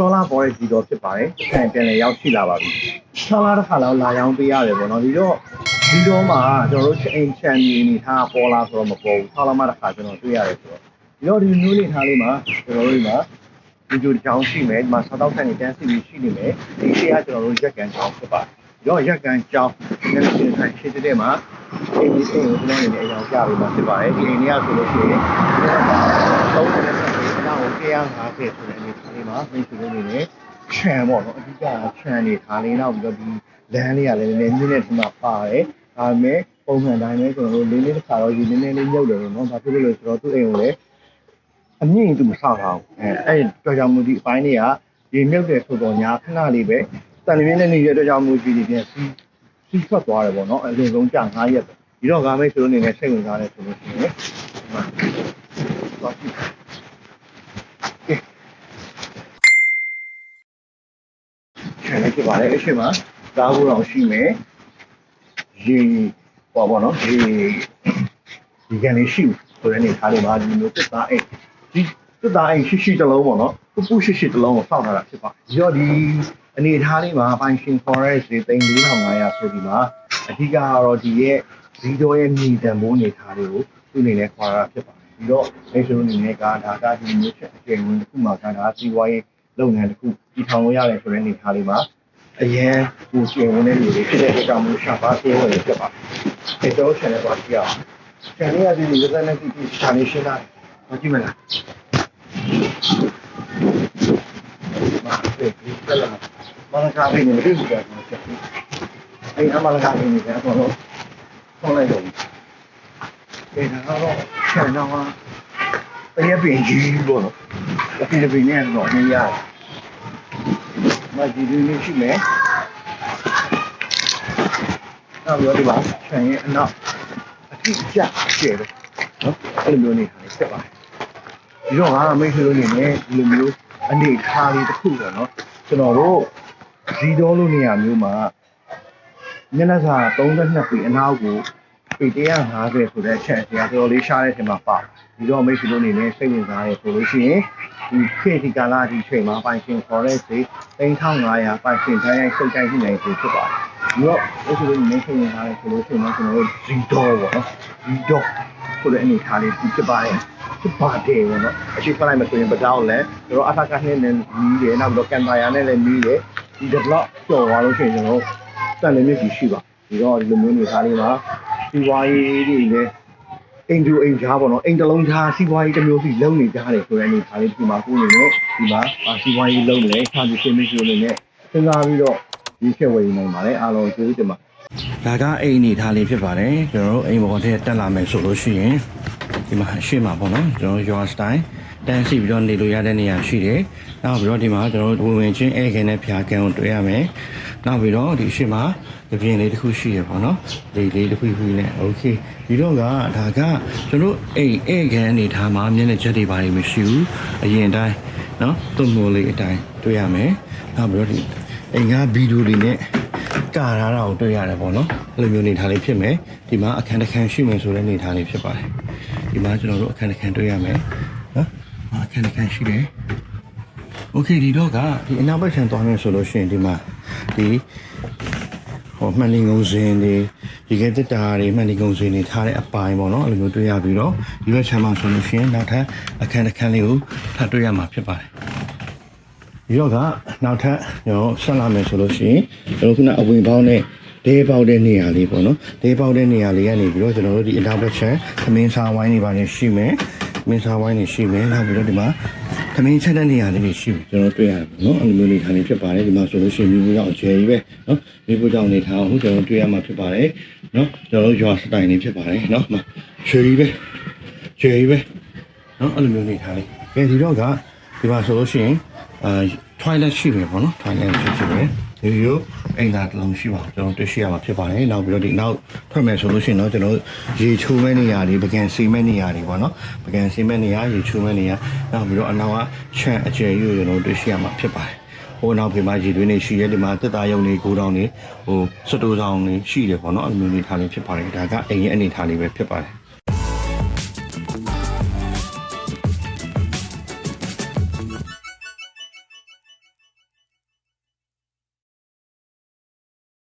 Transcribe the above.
ဆောလာပေါ်ရဲ့ဒီတော့ဖြစ်ပါတယ်။ပြန်ပြန်လည်းရောက်ရှိလာပါပြီ။ဆောလာတစ်ခါလောက်လာရောင်းပေးရတယ်ပေါ့နော်။ဒီတော့ဒီတော့မှာကျွန်တော်တို့အိမ်ချန်နေနေထားပေါ်လာဆိုတော့မပေါ်ဘူး။ဆောလာမှတစ်ခါကျွန်တော်တွေ့ရတယ်ဆိုတော့ဒီတော့ဒီမျိုးနေထားလေးမှာကျွန်တော်တို့ဒီမှာဒီကြိုတစ်ချောင်းရှိမယ်ဒီမှာစားတော့ဆန်နေတန်းစီပြီးရှိနေမယ်။ဒီရှေ့ကကျွန်တော်တို့ရက်ကန်ချောင်းဖြစ်ပါတယ်။ဒီတော့ရက်ကန်ချောင်းနဲ့ရှင်ဆိုင်ရှိတဲ့မှာအိမ်ကြီးအိမ်ကိုကျွန်တော်နေတဲ့အကြောင်းကြားပေးမှာဖြစ်ပါတယ်။ဒီအိမ်လေးကဆိုလို့ရှိရင်သုံးတဲ့တော့ 150ဆိုတဲ့အနေထားလေးမှာမိတ်ဆွေတို့နေနဲ့ခြံပေါ့နော်အဓိကခြံနေထားလေးတော့ပြီးတော့ဒီလမ်းလေးကလည်းနည်းနည်းမြင့်တဲ့ဒီမှာပါတယ်ဒါပေမဲ့ပုံမှန်တိုင်းပဲကျွန်တော်တို့လေးလေးတစ်ခါတော့ဒီနည်းနည်းလေးမြုပ်တယ်လို့နော်ဒါဖြစ်လို့လို့ဆိုတော့သူ့အိမ်ကိုလည်းအမြင့်သူမဆောက်ထားဘူးအဲအဲ့ကြောင့်ကြောင့်မူဒီအပိုင်းတွေကဒီမြုပ်တယ်ဆိုတော့ညာခဏလေးပဲတန်လျင်းနဲ့နေတဲ့ကြောင့်မူဒီဒီပြန်စီးစီးထွက်သွားတယ်ပေါ့နော်အလုံးလုံးကြာ9ရက်ပဲဒီတော့ကားမိတ်ဆွေတို့နေနဲ့စိတ်ဝင်စားတယ်ဆိုလို့ရှိရင်ဒီမှာသွားကြည့် ခြံလိုက် ဖြစ်ပါတယ်အရှိမကားဘူးတော်ရှိမယ်ရေပေါ့ပေါ့နော်ရေဒီကန်လေးရှိဆိုတဲ့အနေထားလေးမှာဒီမျိုးတစ်သားအိတ်ဒီတစ်သားအိတ်ရှိရှိတစ်လုံးပေါ့နော်ပူပူရှိရှိတစ်လုံးကိုစောင့်ထားတာဖြစ်ပါတယ်ရောဒီအနေထားလေးမှာ function forest တွေသိန်း4500ဆိုဒီမှာအဓိကကတော့ဒီရဲ့ဇီတိုရဲ့မြေတံမိုးအနေထားလေးကိုသူ့အနေနဲ့ခွာတာဖြစ်ပါတယ်ပြီးတော့မိတ်ဆွေတို့အနေနဲ့ကဒါကဒီမျိုးချက်အကျဉ်းဝင်တစ်ခုမှကဒါစီးပွားရေးလုပ်ငန်းတစ်ခုဒီထောင်လို့ရတယ်ဆိုတဲ့အနေထားလေးမှာ အရင်ကိုကျင်ဝင်တဲ့လူတွေဖြစ်တဲ့အတွက်ကြောင့်မို့ရှာပါသေးဝင်ဖြစ်ပါတယ်။အဲတော့ channel ပါကြည့်အောင်။ channel ရတဲ့လူတွေနဲ့ဒီဒီ channel ရှင်းတာ။မကြည့်မလား။မာဒီကလာမနကားပြီးနေတယ်ဒီကတော့ချက်။အဲအမလကားပြီးနေတယ်အကုန်လုံးဆောင်းလိုက်တော့။အဲဒါတော့ channel ကတရပင်ကြီးပေါ့နော်။ဒီပင်နဲ့တော့နေရတယ်။ မကြီးလေးရှိမယ်။နောက်ပြီးတော့ဒီမှာခြံရဲ့အနောက်အထိကျကျဲတယ်နော်အဲ့လိုမျိုးနေထားနေဆက်ပါတယ်ဒီတော့ငါမိတ်ဆွေတို့အနေနဲ့ဒီလိုမျိုးအနေထားလေးတစ်ခုပေါ့နော်ကျွန်တော်တို့ဇီတော်လိုနေရာမျိုးမှာမျက်နှာစာ32ပေအနောက်ကို ပေ150ဆိုတဲ့အချက်အရာတော်တော်လေးရှားတဲ့အချိန်မှာပါဒီတော့မိတ်ဆွေတို့အနေနဲ့စိတ်ဝင်စားရဆိုလို့ရှိရင်ဒီခေတ်ဒီကာလဒီချိန်မှာပိုင်ရှင် forest တွေ3500ပိုင်ရှင်တိုင်းရိုက်စိတ်တိုင်းရှိနေပြီဖြစ်ပါတယ်ဒီတော့မိတ်ဆွေတို့အနေနဲ့စိတ်ဝင်စားရဆိုလို့ရှိရင်ကျွန်တော်တို့ဇီတော်ပေါ့နော်ဇီတော်ဆိုတဲ့အနေထားလေးဖြစ်ပါတယ်ဖြစ်ပါတယ်ပေါ့နော်အရှိဖလိုက်မှဆိုရင်ပတောင်းလဲကျွန်တော်အထာကနဲ့နဲ့နီးတယ်နောက်ပြီးတော့ကန်တာယာနဲ့လည်းနီးတယ်ဒီ develop ကျော်သွားလို့ရှိရင်ကျွန်တော်စံလင်းမြစ်ကြီးရှိပါဒီတော့ဒီလိုမျိုးနေထားလေးမှာ စီဝါရေးတွေလည်းအိမ်တူအိမ်ကြားပေါ့နော်အိမ်တစ်လုံးသားစီးပွားရေးတစ်မျိုးစီလုံးနေကြတယ်ဆိုတဲ့အနေထားလေးဒီမှာကိုယ်နေနဲ့ဒီမှာအာစီးပွားရေးလုံးနေစာပြီးရှင်းမရှိလို့နေနဲ့စဉ်းစားပြီးတော့ဒီချက်ဝယ်နိုင်ပါတယ်အားလုံးကျေးဇူးတင်ပါဒါကအိမ်အနေထားလေးဖြစ်ပါတယ်ကျွန်တော်တို့အိမ်ဘော်ထဲတက်လာမယ်ဆိုလို့ရှိရင်ဒီမှာအရှိမပေါ့နော်ကျွန်တော်ရွာစတိုင်း တန်းရှိပြီးတော့နေလို့ရတဲ့နေရာရှိတယ်။နောက်ပြီးတော့ဒီမှာကျွန်တော်တို့ဝင်ချင်းဧည့်ခင်နဲ့ဖျားကန်ကိုတွေ့ရမယ်။နောက်ပြီးတော့ဒီအရှိမှာဒီပြင်လေးတစ်ခုရှိရပေါ့နော်။လေးလေးတစ်ခုခုနဲ့ okay ဒီတော့ကဒါကကျွန်တော်အိမ်ဧည့်ခင်အနေထားမှာမျက်နှာချက်တွေပါနေမရှိဘူး။အရင်တိုင်းနော်တုံမိုးလေးအတိုင်းတွေ့ရမယ်။နောက်ပြီးတော့ဒီအိမ်ကဗီဒီယိုတွေနဲ့ကာထားတာကိုတွေ့ရတယ်ပေါ့နော်အဲ့လိုမျိုးနေထားလေးဖြစ်မယ်ဒီမှာအခန်းတစ်ခန်းရှိမယ်ဆိုတဲ့နေထားလေးဖြစ်ပါတယ်ဒီမှာကျွန်တော်တို့အခန်းတစ်ခန်းတွေ့ရမယ် အခန်းတစ်ခန်းရှိတယ်โอเคဒီတော့ကဒီအနောက်ဘက်ခြမ်းသွားမယ်ဆိုလို့ရှိရင်ဒီမှာဒီဟိုမှန်လင်ကုန်းစင်တွေဒီကဲတက်တာတွေမှန်လင်ကုန်းစင်တွေထားတဲ့အပိုင်းပေါ့နော်အဲ့လိုမျိုးတွေ့ရပြီးတော့ဒီဘက်ခြမ်းမှာဆိုလို့ရှိရင်နောက်ထပ်အခန်းတစ်ခန်းလေးကိုထပ်တွေ့ရမှာဖြစ်ပါတယ် ဒီတော့ကနောက်ထပ်ကျွန်တော်ဆက်လာမယ်ဆိုလို့ရှိရင်ကျွန်တော်ခုနအဝင်ပေါင်းနဲ့ဒေးပေါက်တဲ့နေရာလေးပေါ့နော်ဒေးပေါက်တဲ့နေရာလေးကနေပြီးတော့ကျွန်တော်တို့ဒီအနောက်ဘက်ချမ်းသမင်းစားဝိုင်းတွေပါနေရှိမယ်သ မင်းစားဝိုင်းတွေရှိမယ်နောက်ပြီးတော့ဒီမှာသမင်းချက်တဲ့နေရာလေးတွေရှိမယ်ကျွန်တော်တွေ့ရတယ်ပေါ့နော်အဲ့လိုမျိုးနေထိုင်နေဖြစ်ပါတယ်ဒီမှာဆိုလို့ရှိရင်မိဖို့ကြောင့်အကျယ်ကြီးပဲနော်မိဖို့ကြောင့်နေထိုင်အောင်ကျွန်တော်တွေ့ရမှာဖြစ်ပါတယ်နော်ကျွန်တော်တို့ရွာစတိုင်နေဖြစ်ပါတယ်နော်မချွေကြီးပဲချွေကြီးပဲနော်အဲ့လိုမျိုးနေထားလေးကဲဒီတော့ကဒီမှာဆိုလို့ရှိရင်အာ toilet ရှိမယ်ပေါ့နော် toilet ရှိရှိတယ်ဒီလို အိမ်သာတစ်လုံးရှိပါကျွန်တော်တွေ့ရှိရမှာဖြစ်ပါတယ်နောက်ပြီးတော့ဒီနောက်ထွက်မယ်ဆိုလို့ရှိရင်တော့ကျွန်တော်ရေချိုးမဲ့နေရာတွေပကံစီမဲ့နေရာတွေပေါ့နော်ပကံစီမဲ့နေရာရေချိုးမဲ့နေရာနောက်ပြီးတော့အနောက်ကချန့်အကျယ်ကြီးကိုကျွန်တော်တွေ့ရှိရမှာဖြစ်ပါတယ်ဟိုနောက်ဖေးမှာရည်တွင်းနေရှိရဲဒီမှာတက်တာယုံနေကိုတောင်းနေဟိုစတိုးဆောင်နေရှိတယ်ပေါ့နော်အဲ့လိုမျိုးနေထားလေးဖြစ်ပါတယ်ဒါကအိမ်ရဲ့အနေထားလေးပဲဖြစ်ပါတယ်